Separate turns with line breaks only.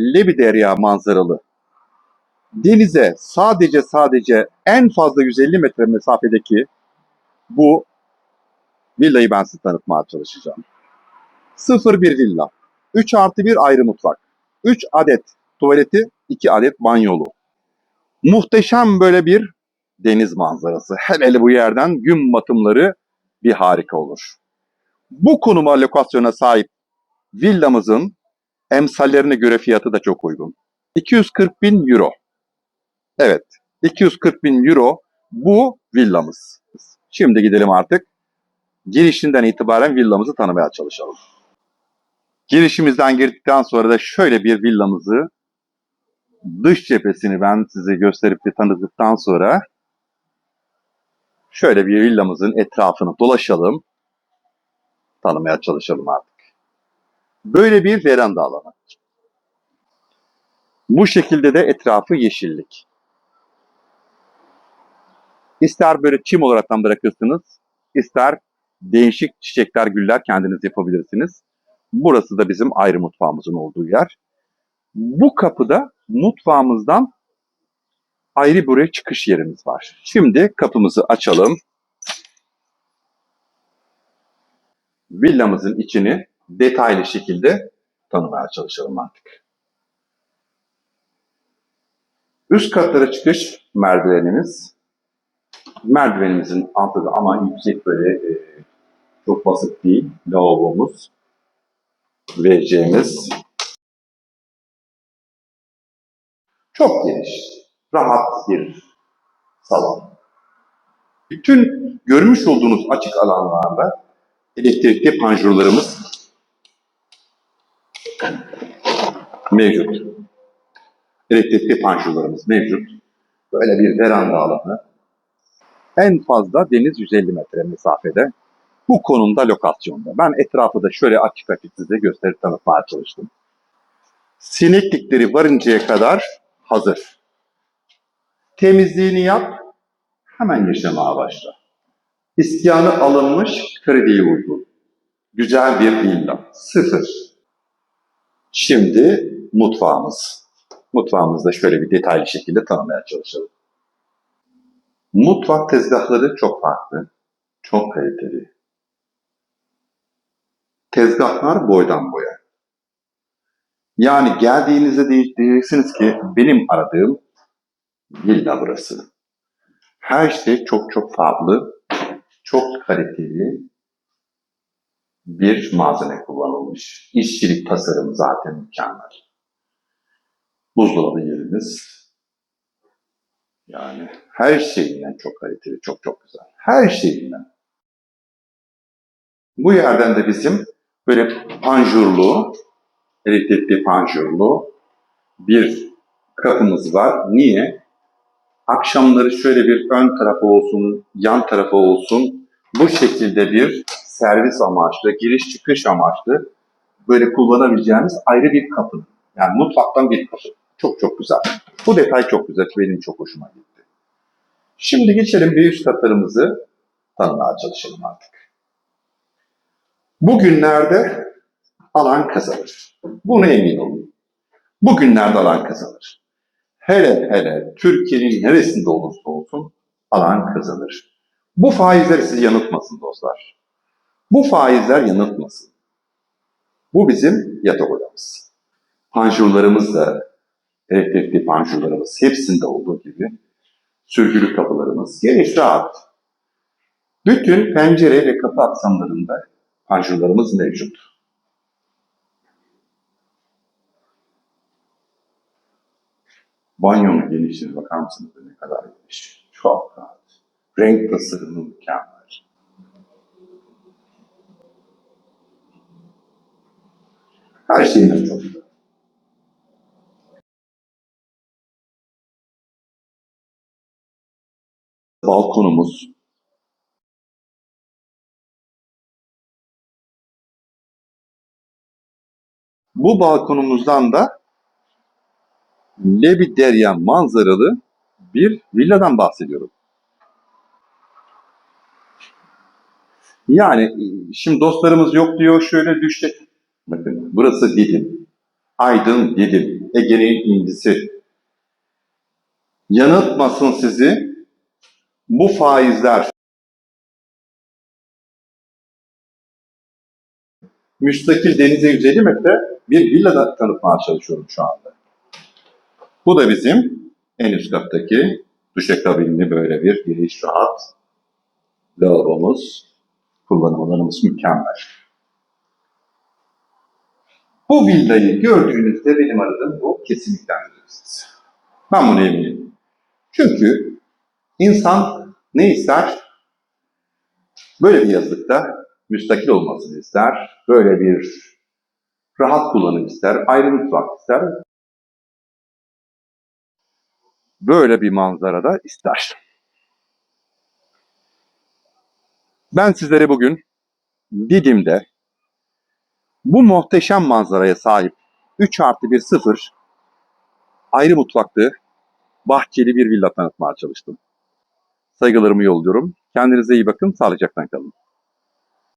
Lebiderya manzaralı. Denize sadece sadece en fazla 150 metre mesafedeki bu villayı ben size tanıtmaya çalışacağım. 01 villa. 3 artı 1 ayrı mutfak. 3 adet tuvaleti, 2 adet banyolu. Muhteşem böyle bir deniz manzarası. Hele bu yerden gün batımları bir harika olur. Bu konuma lokasyona sahip villamızın emsallerine göre fiyatı da çok uygun. 240 bin euro. Evet, 240 bin euro bu villamız. Şimdi gidelim artık. Girişinden itibaren villamızı tanımaya çalışalım. Girişimizden girdikten sonra da şöyle bir villamızı dış cephesini ben size gösterip bir tanıdıktan sonra şöyle bir villamızın etrafını dolaşalım. Tanımaya çalışalım artık. Böyle bir veranda alanı. Bu şekilde de etrafı yeşillik. İster böyle çim olaraktan bırakırsınız, ister değişik çiçekler, güller kendiniz yapabilirsiniz. Burası da bizim ayrı mutfağımızın olduğu yer. Bu kapıda mutfağımızdan ayrı buraya çıkış yerimiz var. Şimdi kapımızı açalım. Villamızın içini detaylı şekilde tanımaya çalışalım artık. Üst katlara çıkış merdivenimiz. Merdivenimizin altı da ama yüksek böyle e, çok basit değil. Lavabomuz. WC'miz. Çok geniş, rahat bir salon. Bütün görmüş olduğunuz açık alanlarda elektrikli panjurlarımız mevcut. Elektrikli panjurlarımız mevcut. Böyle bir veranda alanı. En fazla deniz 150 metre mesafede. Bu konumda lokasyonda. Ben etrafı da şöyle açık açık size gösterip tanıtmaya çalıştım. Sineklikleri varıncaya kadar hazır. Temizliğini yap, hemen yaşamaya başla. İskanı alınmış, krediye uygun. Güzel bir villa. Sıfır. Şimdi mutfağımız. Mutfağımızda şöyle bir detaylı şekilde tanımaya çalışalım. Mutfak tezgahları çok farklı. Çok kaliteli. Tezgahlar boydan boya. Yani geldiğinizde diye- diyeceksiniz ki benim aradığım villa burası. Her şey çok çok farklı, çok kaliteli bir malzeme kullanılmış. İşçilik tasarım zaten mükemmel. Buzdolabı yerimiz. Yani her şeyinden çok kaliteli, çok çok güzel. Her şeyinden. Bu yerden de bizim böyle panjurlu, elektrikli panjurlu bir kapımız var. Niye? Akşamları şöyle bir ön tarafı olsun, yan tarafı olsun bu şekilde bir servis amaçlı, giriş çıkış amaçlı böyle kullanabileceğimiz ayrı bir kapı. Yani mutfaktan bir kapı. Çok çok güzel. Bu detay çok güzel. Benim çok hoşuma gitti. Şimdi geçelim bir üst katlarımızı tanımaya çalışalım artık. Bugünlerde alan kazanır. Buna emin olun. Bugünlerde alan kazanır. Hele hele Türkiye'nin neresinde olursa olsun alan kazanır. Bu faizler sizi yanıltmasın dostlar. Bu faizler yanıltmasın. Bu bizim yatak odamız. Panjurlarımız da elektrikli panjurlarımız hepsinde olduğu gibi sürgülü kapılarımız geniş rahat. Bütün pencere ve kapı aksamlarında panjurlarımız mevcut. Banyonun genişliğine bakar mısınız ne kadar geniş? Çok rahat. Renk tasarımı mükemmel. Her şeyinden çok Balkonumuz. Bu balkonumuzdan da Lebiderya manzaralı bir villadan bahsediyorum. Yani şimdi dostlarımız yok diyor şöyle düşecek. Bakın burası Didim. Aydın Didim. Ege'nin incisi. Yanıltmasın sizi bu faizler müstakil denize 150 metre bir villa tanıtmaya çalışıyorum şu anda. Bu da bizim en üst kattaki duşakabinli böyle bir giriş rahat. Lavabomuz, kullanım alanımız mükemmel. Bu villayı gördüğünüzde benim aradığım bu kesinlikle. Ben buna eminim. Çünkü insan ne ister? Böyle bir yazlıkta müstakil olmasını ister. Böyle bir rahat kullanım ister. Ayrı mutfak ister. Böyle bir manzarada ister. Ben sizlere bugün Didim'de bu muhteşem manzaraya sahip 3 artı 1 sıfır ayrı mutfaklı bahçeli bir villa tanıtmaya çalıştım. Saygılarımı yolluyorum. Kendinize iyi bakın, sağlıcakla kalın.